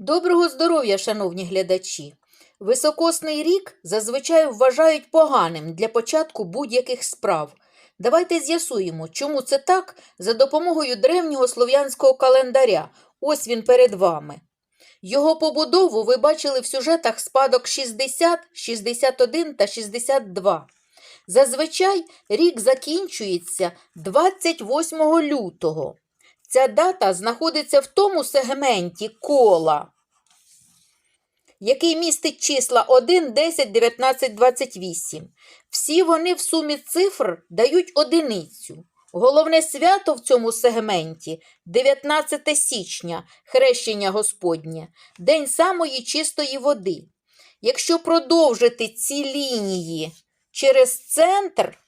Доброго здоров'я, шановні глядачі! Високосний рік зазвичай вважають поганим для початку будь-яких справ. Давайте з'ясуємо, чому це так за допомогою древнього слов'янського календаря. Ось він перед вами. Його побудову ви бачили в сюжетах спадок 60, 61 та 62. Зазвичай рік закінчується 28 лютого. Ця дата знаходиться в тому сегменті кола, який містить числа 1, 10, 19, 28. Всі вони в сумі цифр дають одиницю. Головне свято в цьому сегменті 19 січня, хрещення Господнє, день самої чистої води. Якщо продовжити ці лінії через центр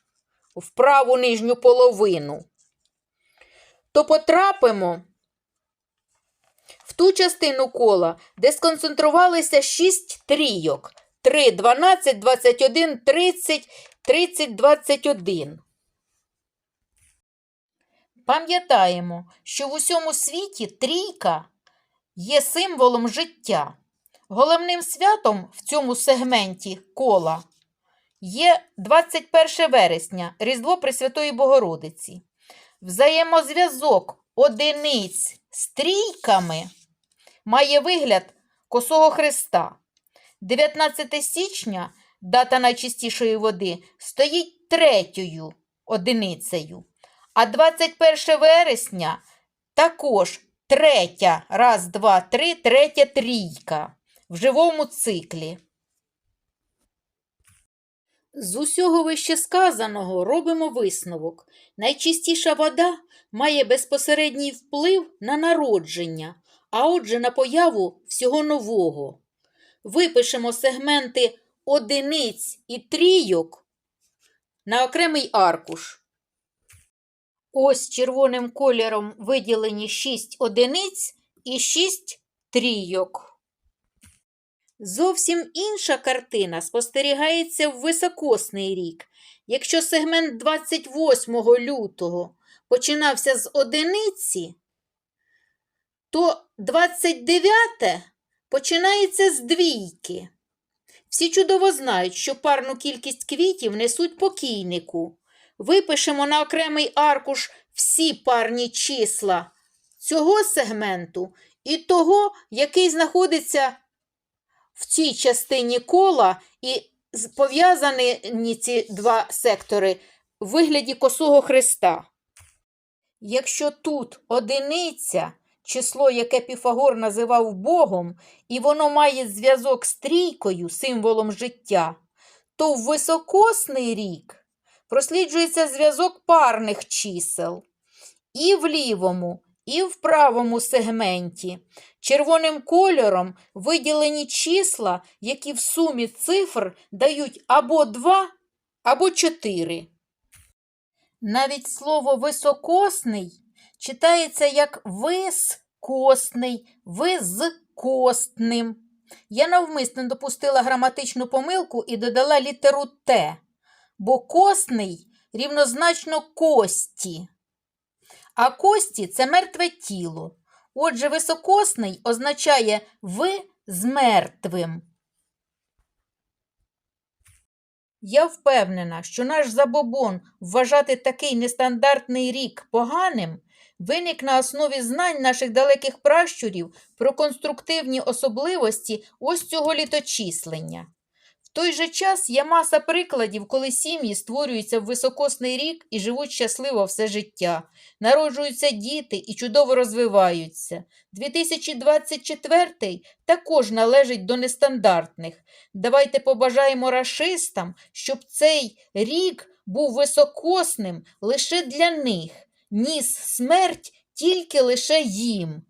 в праву нижню половину, то потрапимо в ту частину кола, де сконцентрувалися 6 трійок. 3, 12, 21, 30, 30, 21. Пам'ятаємо, що в усьому світі трійка є символом життя. Головним святом в цьому сегменті кола є 21 вересня, Різдво Пресвятої Богородиці. Взаємозв'язок одиниць з трійками має вигляд косого хреста. 19 січня, дата найчистішої води, стоїть третьою одиницею. А 21 вересня також третя, раз, два, три, третя трійка в живому циклі. З усього вище сказаного робимо висновок. Найчистіша вода має безпосередній вплив на народження, а отже на появу всього нового. Випишемо сегменти одиниць і трійок на окремий аркуш. Ось червоним кольором виділені 6 одиниць і 6 трійок. Зовсім інша картина спостерігається в високосний рік. Якщо сегмент 28 лютого починався з одиниці, то 29 починається з двійки. Всі чудово знають, що парну кількість квітів несуть покійнику. Випишемо на окремий аркуш всі парні числа цього сегменту і того, який знаходиться в цій частині кола і пов'язані ці два сектори в вигляді косого хреста. Якщо тут одиниця, число, яке Піфагор називав Богом, і воно має зв'язок з трійкою, символом життя, то в високосний рік просліджується зв'язок парних чисел і в лівому, і в правому сегменті. Червоним кольором виділені числа, які в сумі цифр дають або 2, або 4. Навіть слово високосний читається як вискосний, визкостним. Я навмисно допустила граматичну помилку і додала літеру Т, бо косний рівнозначно кості. А кості це мертве тіло. Отже, високосний означає ви з мертвим. Я впевнена, що наш забобон вважати такий нестандартний рік поганим виник на основі знань наших далеких пращурів про конструктивні особливості ось цього літочислення. Той же час є маса прикладів, коли сім'ї створюються в високосний рік і живуть щасливо все життя, народжуються діти і чудово розвиваються. 2024 також належить до нестандартних. Давайте побажаємо рашистам, щоб цей рік був високосним лише для них, ніс смерть тільки лише їм.